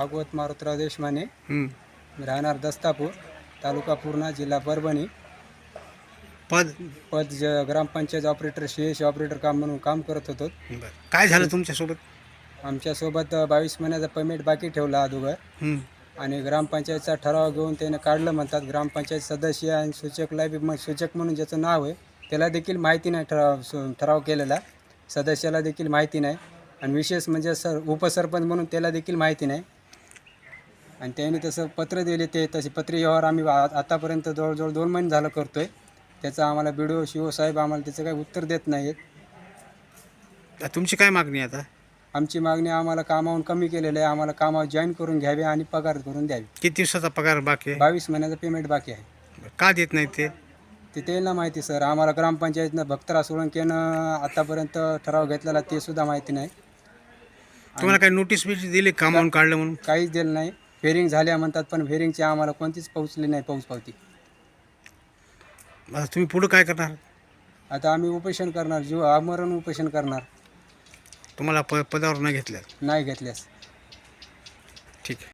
भागवत मारुतराव देशमाने हं. मी राहणार दस्तापूर तालुका पूर्णा जिल्हा परभणी. पद? पद ज grampanchayat operator C S operator काम म्हणून काम करत होतो. बरं. काय झालं तुमच्यासोबत? आमच्यासोबत बावीस महिन्याचा पेमेंट बाकी ठेवला अगोदर. आणि ग्रामपंचायतचा ठराव घेऊन त्याने काढलं म्हणतात. ग्रामपंचायत सदस्य आणि सूचकला बी मग सूचक म्हणून ज्याचं नाव आहे त्याला देखील माहिती नाही ठराव सु- ठराव केलेला. सदस्याला देखील माहिती नाही. आणि विशेष म्हणजे सर उपसरपंच म्हणून त्याला देखील माहिती नाही. आणि त्यांनी तसं पत्र दिले ते तसे पत्र व्यवहार आम्ही आतापर्यंत जवळजवळ दोन महिने झालं करतोय. त्याचं आम्हाला बी डी ओ शिव साहेब आम्हाला त्याचं काही उत्तर देत नाहीत तुमची काय मागणी आहे आता? आमची मागणी आम्हाला कामावून कमी केलेलं आहे. आम्हाला कामावर जॉईन करून घ्यावे आणि पगार करून द्यावी. किती दिवसाचा पगार बाकी आहे? बावीस महिन्याचं पेमेंट बाकी आहे. का देत नाही ते? ते त्यांना माहिती सर. आम्हाला ग्रामपंचायतनं भक्तरा सोळंकेनं आतापर्यंत ठराव घेतलेला ते सुद्धा माहिती नाही. तुम्हाला काही नोटीस बिटीस दिली कामावून काढलं म्हणून? काहीच दिलं नाही. फेरिंग झाल्या म्हणतात पण फेरिंगची आम्हाला कोणतीच पोहोचली नाही पाऊस पावती. आता तुम्ही पुढं काय करणार? आता आम्ही उपोषण करणार जीव आमरण उपोषण करणार. तुम्हाला प पदावर न घेतलं नाही घेतल्यास. ठीक. आहे